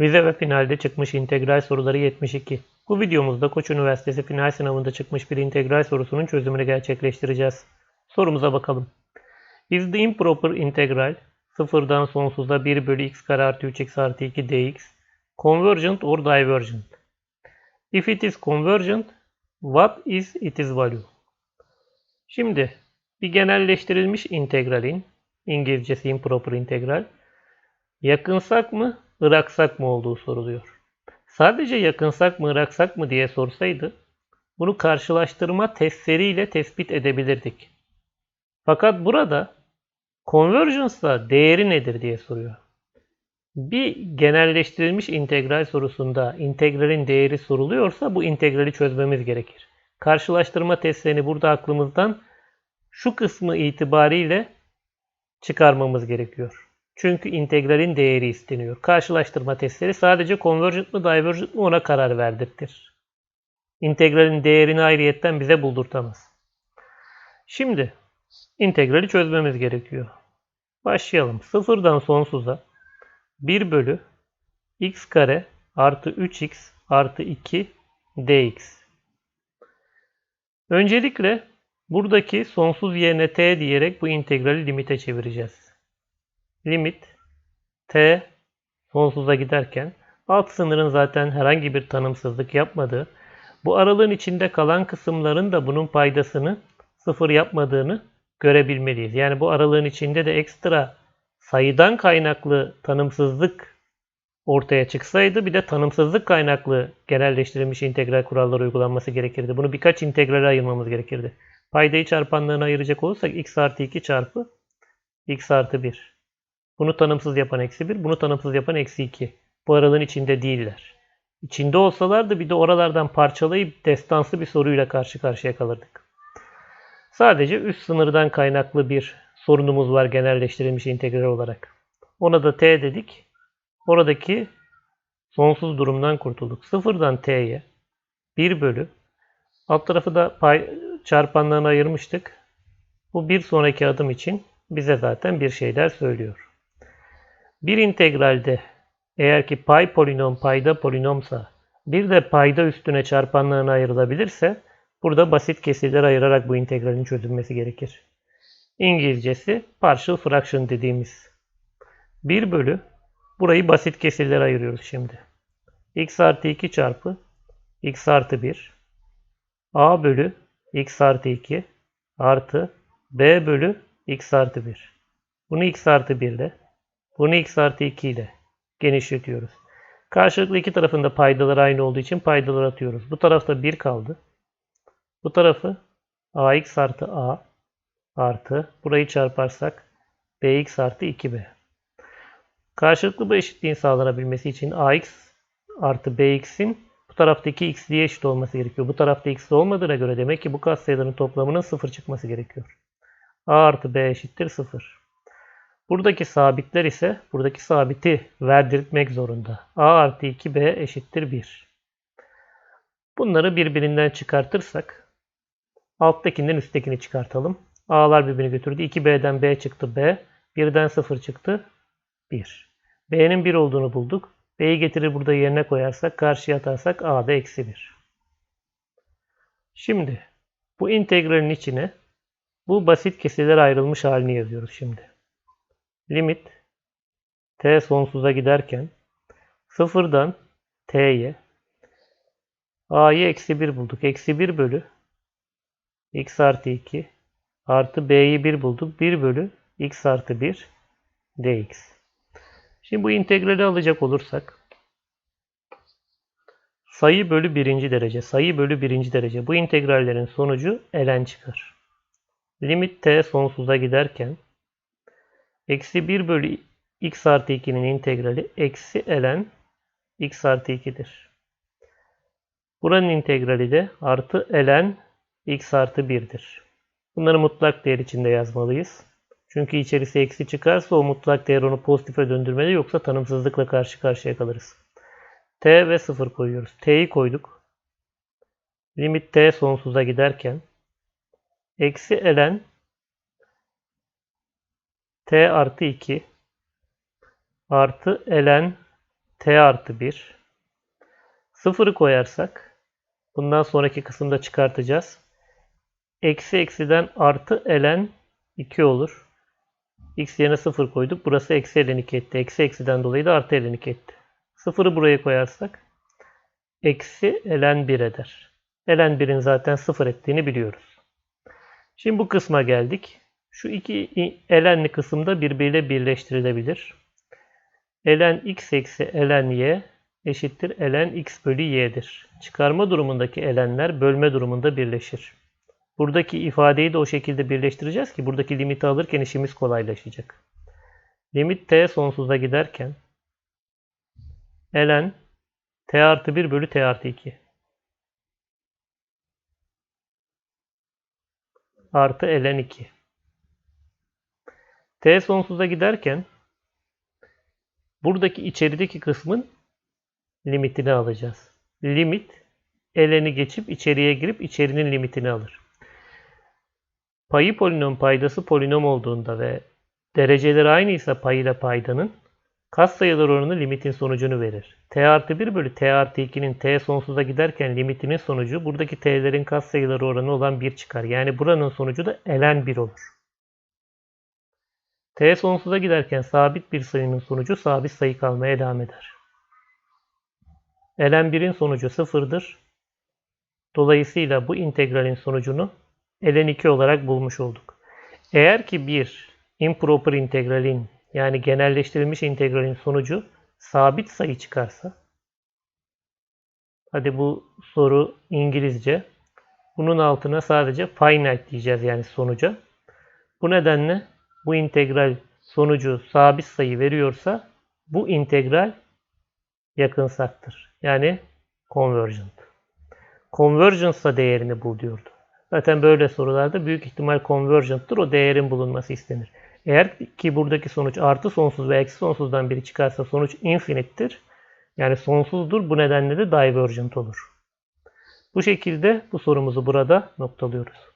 Vize ve finalde çıkmış integral soruları 72. Bu videomuzda Koç Üniversitesi final sınavında çıkmış bir integral sorusunun çözümünü gerçekleştireceğiz. Sorumuza bakalım. Is the improper integral sıfırdan sonsuza 1 bölü x kare artı 3x artı 2 dx convergent or divergent? If it is convergent, what is its value? Şimdi bir genelleştirilmiş integralin İngilizcesi improper integral yakınsak mı, ıraksak mı olduğu soruluyor. Sadece yakınsak mı, ıraksak mı diye sorsaydı bunu karşılaştırma testleriyle tespit edebilirdik. Fakat burada convergence'da değeri nedir diye soruyor. Bir genelleştirilmiş integral sorusunda integralin değeri soruluyorsa bu integrali çözmemiz gerekir. Karşılaştırma testlerini burada aklımızdan şu kısmı itibariyle çıkarmamız gerekiyor. Çünkü integralin değeri isteniyor. Karşılaştırma testleri sadece convergent mı divergent mi ona karar verdirtir. İntegralin değerini ayrıyetten bize buldurtamaz. Şimdi integrali çözmemiz gerekiyor. Başlayalım. Sıfırdan sonsuza 1 bölü x kare artı 3x artı 2 dx. Öncelikle buradaki sonsuz yerine t diyerek bu integrali limite çevireceğiz. Limit t sonsuza giderken alt sınırın zaten herhangi bir tanımsızlık yapmadığı, bu aralığın içinde kalan kısımların da bunun paydasını sıfır yapmadığını görebilmeliyiz. Yani bu aralığın içinde de ekstra sayıdan kaynaklı tanımsızlık ortaya çıksaydı bir de tanımsızlık kaynaklı genelleştirilmiş integral kuralları uygulanması gerekirdi. Bunu birkaç integrale ayırmamız gerekirdi. Paydayı çarpanlarına ayıracak olursak x artı 2 çarpı x artı 1. Bunu tanımsız yapan eksi 1, bunu tanımsız yapan eksi 2. Bu aralığın içinde değiller. İçinde olsalardı bir de oralardan parçalayıp destansı bir soruyla karşı karşıya kalırdık. Sadece üst sınırdan kaynaklı bir sorunumuz var genelleştirilmiş integral olarak. Ona da t dedik. Oradaki sonsuz durumdan kurtulduk. Sıfırdan t'ye 1 bölü alt tarafı da pay, çarpanlarına ayırmıştık. Bu bir sonraki adım için bize zaten bir şeyler söylüyor. Bir integralde eğer ki pay polinom payda polinomsa bir de payda üstüne çarpanlarına ayrılabilirse burada basit kesirler ayırarak bu integralin çözülmesi gerekir. İngilizcesi partial fraction dediğimiz 1 bölü burayı basit kesirlere ayırıyoruz şimdi. x artı 2 çarpı x artı 1 a bölü x artı 2 artı b bölü x artı 1. Bunu x artı 1 ile bunu x artı 2 ile genişletiyoruz. Karşılıklı iki tarafında paydalar aynı olduğu için paydalar atıyoruz. Bu tarafta 1 kaldı. Bu tarafı ax artı a artı burayı çarparsak bx artı 2b. Karşılıklı bu eşitliğin sağlanabilmesi için ax artı bx'in bu taraftaki x'liye eşit olması gerekiyor. Bu tarafta x olmadığına göre demek ki bu katsayıların toplamının 0 çıkması gerekiyor. a artı b eşittir 0. Buradaki sabitler ise buradaki sabiti verdirtmek zorunda. a artı 2b eşittir 1. Bunları birbirinden çıkartırsak alttakinden üsttekini çıkartalım. A'lar birbirini götürdü. 2B'den B çıktı B. 1'den 0 çıktı. 1. B'nin 1 olduğunu bulduk. B'yi getirir burada yerine koyarsak, karşıya atarsak A'da eksi 1. Şimdi bu integralin içine bu basit kesirler ayrılmış halini yazıyoruz şimdi. Limit t sonsuza giderken sıfırdan t'ye a'yı eksi 1 bulduk. Eksi 1 bölü x artı 2 artı b'yi 1 bulduk. 1 bölü x artı 1 dx. Şimdi bu integrali alacak olursak sayı bölü birinci derece, sayı bölü birinci derece bu integrallerin sonucu ln çıkar. Limit t sonsuza giderken eksi 1 bölü x artı 2'nin integrali eksi ln x artı 2'dir. Buranın integrali de artı ln x artı 1'dir. Bunları mutlak değer içinde yazmalıyız. Çünkü içerisi eksi çıkarsa o mutlak değer onu pozitife döndürmeli yoksa tanımsızlıkla karşı karşıya kalırız. t ve 0 koyuyoruz. t'yi koyduk. Limit t sonsuza giderken eksi ln t artı 2 artı ln t artı 1. Sıfırı koyarsak bundan sonraki kısımda çıkartacağız. Eksi eksiden artı ln 2 olur. x yerine 0 koyduk. Burası eksi ln 2 etti. Eksi eksiden dolayı da artı ln 2 etti. Sıfırı buraya koyarsak eksi ln 1 eder. ln 1'in zaten 0 ettiğini biliyoruz. Şimdi bu kısma geldik. Şu iki ln'li kısımda birbiriyle birleştirilebilir. ln x eksi ln y eşittir ln x bölü y'dir. Çıkarma durumundaki ln'ler bölme durumunda birleşir. Buradaki ifadeyi de o şekilde birleştireceğiz ki buradaki limiti alırken işimiz kolaylaşacak. Limit t sonsuza giderken ln t artı 1 bölü t artı 2 artı ln 2 t sonsuza giderken buradaki içerideki kısmın limitini alacağız. Limit ln'i geçip içeriye girip içerinin limitini alır. Payı polinom paydası polinom olduğunda ve dereceleri aynıysa pay ile paydanın katsayılar oranı limitin sonucunu verir. t artı 1 bölü t artı 2'nin t sonsuza giderken limitinin sonucu buradaki t'lerin katsayıları oranı olan 1 çıkar. Yani buranın sonucu da ln 1 olur. T sonsuza giderken sabit bir sayının sonucu sabit sayı kalmaya devam eder. ln 1'in sonucu 0'dır. Dolayısıyla bu integralin sonucunu ln 2 olarak bulmuş olduk. Eğer ki bir improper integralin yani genelleştirilmiş integralin sonucu sabit sayı çıkarsa hadi bu soru İngilizce bunun altına sadece finite diyeceğiz yani sonuca. Bu nedenle bu integral sonucu sabit sayı veriyorsa bu integral yakınsaktır. Yani convergent. Convergence değerini bul diyordu. Zaten böyle sorularda büyük ihtimal convergent'tır. O değerin bulunması istenir. Eğer ki buradaki sonuç artı sonsuz ve eksi sonsuzdan biri çıkarsa sonuç infinite'tir. Yani sonsuzdur. Bu nedenle de divergent olur. Bu şekilde bu sorumuzu burada noktalıyoruz.